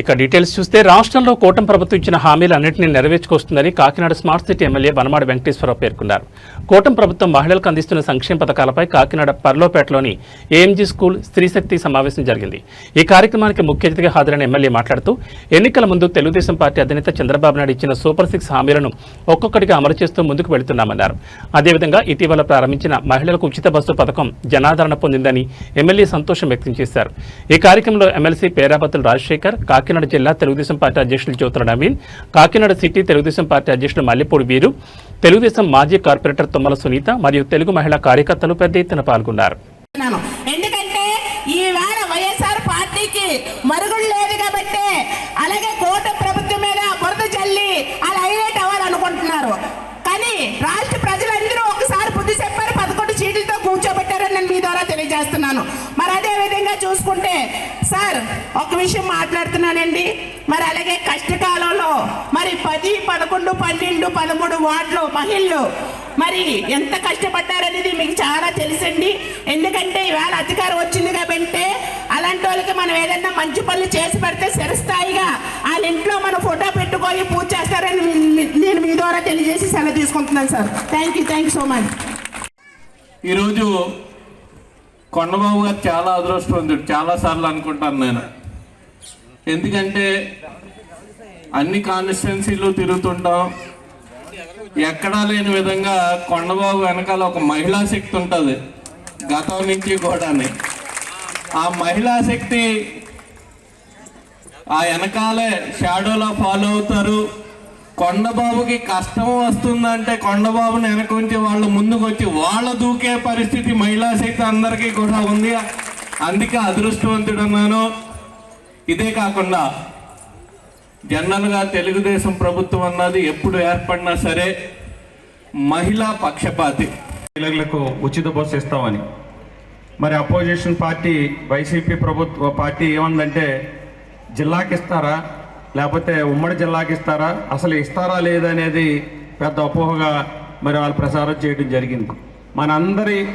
ఇక డీటెయిల్స్ చూస్తే రాష్ట్రంలో కూటమి ప్రభుత్వం ఇచ్చిన హామీలన్నింటినీ నెరవేర్చుకొస్తుందని Kakinada smart city MLA Vanamadi Venkateswararao పేర్కొన్నారు. కూటమి ప్రభుత్వం మహిళలకు అందిస్తున్న సంక్షేమ పథకాలపై కాకినాడ పర్లోపేటలోని ఏఎంజీ స్కూల్ స్త్రీశక్తి సమావేశం జరిగింది. ఈ కార్యక్రమానికి ముఖ్య అతిథిగా హాజరైన ఎమ్మెల్యే మాట్లాడుతూ ఎన్నికల ముందు తెలుగుదేశం పార్టీ అధినేత చంద్రబాబు నాయుడు ఇచ్చిన సూపర్ సిక్స్ హామీలను ఒక్కొక్కటిగా అమలు చేస్తూ ముందుకు వెళుతున్నామన్నారు. అదేవిధంగా ఇటీవల ప్రారంభించిన మహిళలకు ఉచిత బస్సు పథకం జనాదరణ పొందిందని ఎమ్మెల్యే సంతోషం వ్యక్తం చేశారు. ఈ కార్యక్రమంలో ఎమ్మెల్సీ పేరాపతులు రాజశేఖర్ కాకినాడ జిల్లా తెలుగుదేశం పార్టీ అధ్యక్షులు జ్యోతుల నవీన్ కాకినాడ సిటీ తెలుగుదేశం పార్టీ అధ్యక్షులు మల్లెపూడి వీరు తెలుగుదేశం మాజీ కార్పొరేటర్ తుమ్మల సునీత మరియు తెలుగు మహిళా కార్యకర్తలు పెద్ద ఎత్తున పాల్గొన్నారు. ఎందుకంటే ఈవేళ వైఎస్ఆర్ పార్టీకి మరుగుళ్ళు లేదు కాబట్టి అలాగే కోట ప్రభుత్వం మీద బురద చల్లి అలా హైలైట్ అవ్వాలనుకుంటున్నారు కానీ రాష్ట్ర ప్రజలందరూ ఒకసారి బుద్ధి చెప్పారు పదకొండు సీట్లతో కూర్చోబెట్టారని నేను మీ ద్వారా తెలియజేస్తున్నాను మరి అదే విధంగా చూసుకుంటే సార్ ఒక విషయం మాట్లాడుతున్నానండి. మరి అలాగే కష్టకాలంలో మరి పది పదకొండు పన్నెండు పదమూడు వార్డులు మహిళలు మరి ఎంత కష్టపడ్డారనేది మీకు చాలా తెలుసండి. ఎందుకంటే ఈవేళ అధికారం వచ్చింది కాబట్టి అలాంటి వాళ్ళకి మనం ఏదైనా మంచి పనులు చేసి పెడితే చిరస్థాయిగా వాళ్ళ ఇంట్లో మనం ఫోటో పెట్టుకొని పూజ చేస్తారని నేను మీ ద్వారా తెలియజేసి సెలవు తీసుకుంటున్నాను sir. Thank you thank you so much ఈరోజు కొండబాబు గారు చాలా అదృష్టవంతుడు. చాలా సార్లు అనుకుంటాను నేను. ఎందుకంటే అన్ని కాన్స్టిట్యున్సీలు తిరుగుతుంటాం. ఎక్కడా లేని విధంగా కొండబాబు వెనకాల ఒక మహిళా శక్తి ఉంటుంది. గతం నుంచి కూడాని. ఆ మహిళా శక్తి ఆ వెనకాలే షాడోలో ఫాలో అవుతారు. కొండబాబుకి కష్టం వస్తుందంటే కొండబాబుని వెనకొంచి వాళ్ళు ముందుకు వచ్చి వాళ్ళ దూకే పరిస్థితి మహిళా శక్తి అందరికీ కూడా ఉంది. అందుకే అదృష్టవంతుడన్నాను. ఇదే కాకుండా జనరల్గా తెలుగుదేశం ప్రభుత్వం అన్నది ఎప్పుడు ఏర్పడినా సరే మహిళా పక్షపాతి. మహిళలకు ఉచిత బస్సు ఇస్తామని. మరి అపోజిషన్ పార్టీ వైసీపీ ప్రభుత్వ పార్టీ ఏమందంటే జిల్లాకి ఇస్తారా లేకపోతే ఉమ్మడి జిల్లాకి ఇస్తారా? అసలు ఇస్తారా లేదనేది పెద్ద అపోహగా మరి వాళ్ళు ప్రసారం చేయడం జరిగింది. మనందరి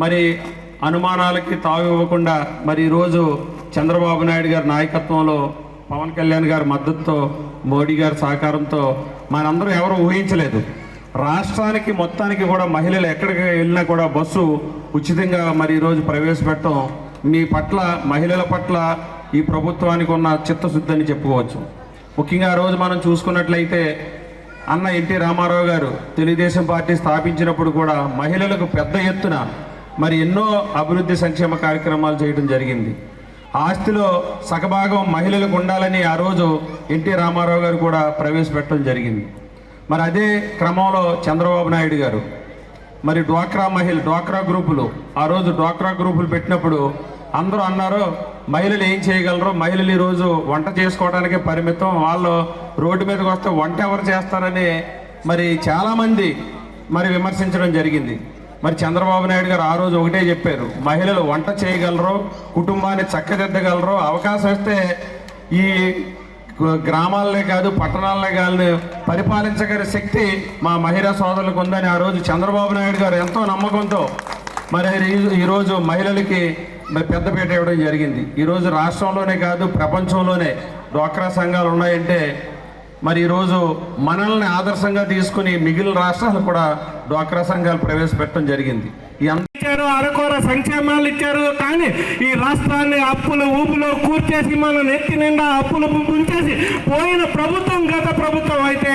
మరి అనుమానాలకి తావు ఇవ్వకుండా మరి ఈరోజు చంద్రబాబు నాయుడు గారి నాయకత్వంలో పవన్ కళ్యాణ్ గారి మద్దతుతో మోడీ గారి సహకారంతో మనందరూ ఎవరు ఊహించలేదు. రాష్ట్రానికి మొత్తానికి కూడా మహిళలు ఎక్కడికి వెళ్ళినా కూడా బస్సు ఉచితంగా మరి ఈరోజు ప్రవేశపెట్టడం మీ పట్ల మహిళల పట్ల ఈ ప్రభుత్వానికి ఉన్న చిత్తశుద్ధి అని చెప్పుకోవచ్చు. ముఖ్యంగా ఆ రోజు మనం చూసుకున్నట్లయితే అన్న ఎన్టీ రామారావు గారు తెలుగుదేశం పార్టీ స్థాపించినప్పుడు కూడా మహిళలకు పెద్ద ఎత్తున మరి ఎన్నో అభివృద్ధి సంక్షేమ కార్యక్రమాలు చేయడం జరిగింది. ఆస్తిలో సగభాగం మహిళలకు ఉండాలని ఆ రోజు ఎన్టీ రామారావు గారు కూడా ప్రవేశపెట్టడం జరిగింది. మరి అదే క్రమంలో చంద్రబాబు నాయుడు గారు మరి డ్వాక్రా మహిళ డ్వాక్రా గ్రూపులు ఆ రోజు డ్వాక్రా గ్రూపులు పెట్టినప్పుడు అందరూ అన్నారు మహిళలు ఏం చేయగలరు మహిళలు ఈరోజు వంట చేసుకోవడానికి పరిమితం. వాళ్ళు రోడ్డు మీదకి వస్తే వంట ఎవరు చేస్తారని మరి చాలామంది మరి విమర్శించడం జరిగింది. మరి చంద్రబాబు నాయుడు గారు ఆ రోజు ఒకటే చెప్పారు మహిళలు వంట చేయగలరు కుటుంబాన్ని చక్కదిద్దగలరు అవకాశం ఇస్తే ఈ గ్రామాలనే కాదు పట్టణాలనే కాదు పరిపాలించగల శక్తి మా మహిళా సోదరులకు ఉందని ఆ రోజు చంద్రబాబు నాయుడు గారు ఎంతో నమ్మకంతో మరి ఈ- ఈరోజు మహిళలకి మరి పెద్దపీట ఇవ్వడం జరిగింది. ఈరోజు రాష్ట్రంలోనే కాదు ప్రపంచంలోనే డ్వాక్రా సంఘాలు ఉన్నాయంటే మరి ఈరోజు మనల్ని ఆదర్శంగా తీసుకుని మిగిలిన రాష్ట్రాలు కూడా డ్వాక్రా సంఘాలు ప్రవేశపెట్టడం జరిగింది. ఇచ్చారు అరకొర సంక్షేమాలు ఇచ్చారు కానీ ఈ రాష్ట్రాన్ని అప్పుల ఊపులో కూర్చేసి మన నెత్తి నిండా అప్పులు ఉంచేసి పోయిన ప్రభుత్వం గత ప్రభుత్వం అయితే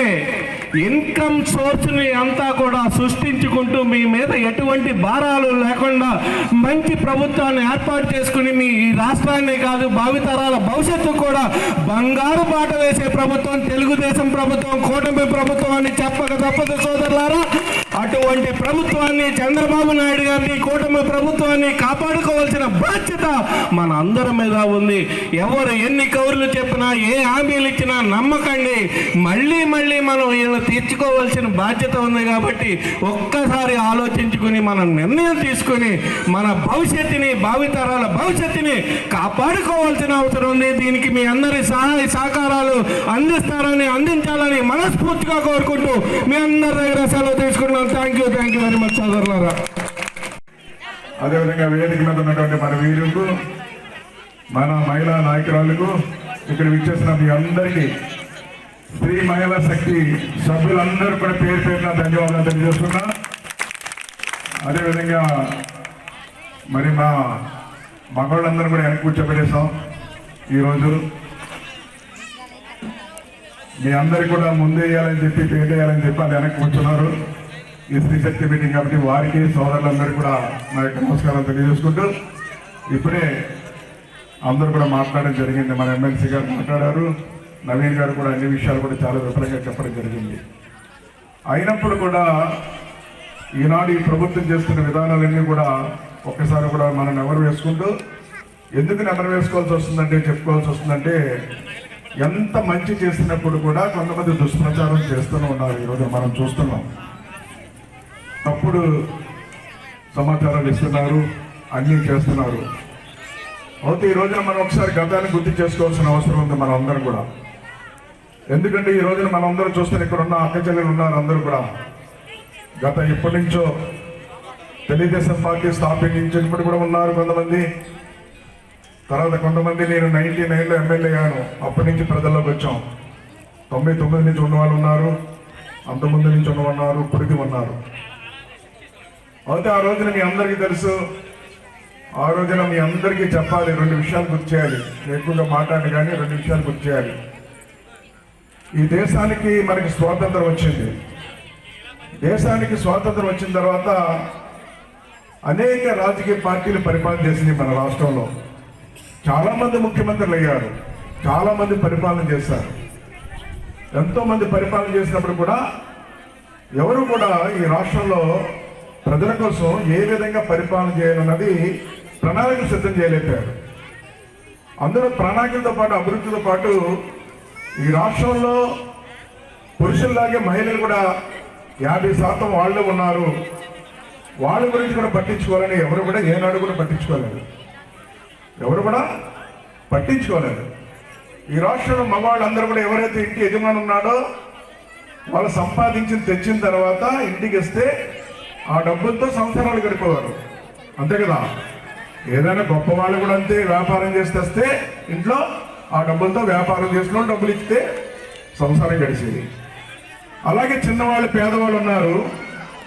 ఇన్కమ్ సోర్స్ని అంతా కూడా సృష్టించుకుంటూ మీ మీద ఎటువంటి భారాలు లేకుండా మంచి ప్రభుత్వాన్ని ఏర్పాటు చేసుకుని మీ ఈ రాష్ట్రాన్ని కాదు భావితరాల భవిష్యత్తు కూడా బంగారు బాట వేసే ప్రభుత్వం తెలుగుదేశం ప్రభుత్వం కూటమి ప్రభుత్వం అని చెప్పక తప్పదు సోదరులారా. అటువంటి ప్రభుత్వాన్ని చంద్రబాబు నాయుడు గారిని కూటమి ప్రభుత్వాన్ని కాపాడుకోవాల్సిన బాధ్యత మన అందరి మీద ఉంది. ఎవరు ఎన్ని కౌరులు చెప్పినా ఏ హామీలు ఇచ్చినా నమ్మకండి. మళ్ళీ మళ్ళీ మనం ఈయన తీర్చుకోవాల్సిన బాధ్యత ఉంది కాబట్టి ఒక్కసారి ఆలోచించుకుని మనం నిర్ణయం తీసుకుని మన భవిష్యత్తుని భావితరాల భవిష్యత్తుని కాపాడుకోవాల్సిన అవసరం ఉంది. దీనికి మీ అందరి సహాయ సహకారాలు అందిస్తారని అందించాలని మనస్ఫూర్తిగా కోరుకుంటూ మీ అందరి దగ్గర సెలవు తీసుకుంటున్నాం thank you thank you very much సోదరులారా అదేవిధంగా వేదిక మీద ఉన్నటువంటి మన వీరులకు మన మహిళా నాయకురాలకు ఇక్కడ విచ్చేసిన మీ అందరికీ స్త్రీ మహిళా శక్తి సభ్యులందరూ కూడా పేరు పేరున ధన్యవాదాలు తెలియజేస్తున్నా. అదేవిధంగా మరి మా మగవాళ్ళందరూ కూడా వెనక్కి కూర్చోబెట్టేశాం ఈరోజు. మీ అందరికి కూడా ముందు వేయాలని చెప్పి పేరు వేయాలని చెప్పి వాళ్ళు వెనక్కి కూర్చున్నారు. ఈ స్త్రీ శక్తి మీటింగ్ కాబట్టి వారికి సోదరులందరూ కూడా నా యొక్క నమస్కారాలు తెలియజేసుకుంటూ ఇప్పుడే అందరూ కూడా మాట్లాడడం జరిగింది. మన ఎమ్మెల్సీ గారు మాట్లాడారు. నవీన్ గారు కూడా అన్ని విషయాలు కూడా చాలా విఫలంగా చెప్పడం జరిగింది. అయినప్పుడు కూడా ఈనాడు ఈ ప్రభుత్వం చేస్తున్న విధానాలన్నీ కూడా ఒక్కసారి కూడా మనం నెమరు వేసుకుంటూ ఎందుకు నెమరు వేసుకోవాల్సి వస్తుందంటే చెప్పుకోవాల్సి వస్తుందంటే ఎంత మంచి చేసినప్పుడు కూడా కొంతమంది దుష్ప్రచారం చేస్తూనే ఉన్నారు. ఈరోజు మనం చూస్తున్నాం. తప్పుడు సమాచారాలు ఇస్తున్నారు అన్నీ చేస్తున్నారు. అయితే ఈ రోజున మనం ఒకసారి గతాన్ని గుర్తు చేసుకోవాల్సిన అవసరం ఉంది మనం అందరం కూడా. ఎందుకంటే ఈ రోజున మనం అందరం చూస్తున్న ఇక్కడ ఉన్న అక్క చెల్లెలు ఉన్నారు అందరూ కూడా. గత ఎప్పటి నుంచో తెలుగుదేశం పార్టీ స్థాపించినప్పుడు కూడా ఉన్నారు కొంతమంది. తర్వాత కొంతమంది నేను నైన్టీ నైన్లో ఎమ్మెల్యే అయ్యాను. అప్పటి నుంచి ప్రజల్లోకి వచ్చాం. తొంభై తొమ్మిది నుంచి ఉన్న వాళ్ళు ఉన్నారు. అంతకుముందు నుంచి ఉన్న ఉన్నారు. ఇప్పటికీ ఉన్నారు. అయితే ఆ రోజున మీ అందరికీ తెలుసు. ఆ రోజున మీ అందరికీ చెప్పాలి రెండు విషయాలు గుర్తు చేయాలి. ఎక్కువగా మాట్లాడి కానీ రెండు విషయాలు గుర్తు చేయాలి. ఈ దేశానికి మనకి స్వాతంత్రం వచ్చింది. దేశానికి స్వాతంత్రం వచ్చిన తర్వాత అనేక రాజకీయ పార్టీలు పరిపాలన చేసింది మన రాష్ట్రంలో. చాలామంది ముఖ్యమంత్రులు అయ్యారు. చాలామంది పరిపాలన చేశారు. ఎంతోమంది పరిపాలన చేసినప్పుడు కూడా ఎవరు కూడా ఈ రాష్ట్రంలో ప్రజల కోసం ఏ విధంగా పరిపాలన చేయాలన్నది ప్రణాళిక సిద్ధం చేయలేపారు. అందులో ప్రణాళికలతో పాటు అభివృద్ధితో పాటు ఈ రాష్ట్రంలో పురుషుల్లాగే మహిళలు కూడా యాభై శాతం వాళ్ళు ఉన్నారు. వాళ్ళ గురించి కూడా పట్టించుకోవాలని ఎవరు కూడా ఏనాడు కూడా పట్టించుకోలేదు. ఎవరు కూడా పట్టించుకోలేదు. ఈ రాష్ట్రంలో మగవాళ్ళందరూ కూడా ఎవరైతే ఇంటి యజమాని ఉన్నాడో వాళ్ళు సంపాదించి తెచ్చిన తర్వాత ఇంటికి ఇస్తే ఆ డబ్బులతో సంవత్సరాలు గడిపేవారు. అంతే కదా? ఏదైనా గొప్ప వాళ్ళు కూడా అంతే వ్యాపారం చేసి తెస్తే ఇంట్లో ఆ డబ్బులతో వ్యాపారం చేసుకుని డబ్బులు ఇస్తే సంసారం గడిచేది. అలాగే చిన్నవాళ్ళు పేదవాళ్ళు ఉన్నారు.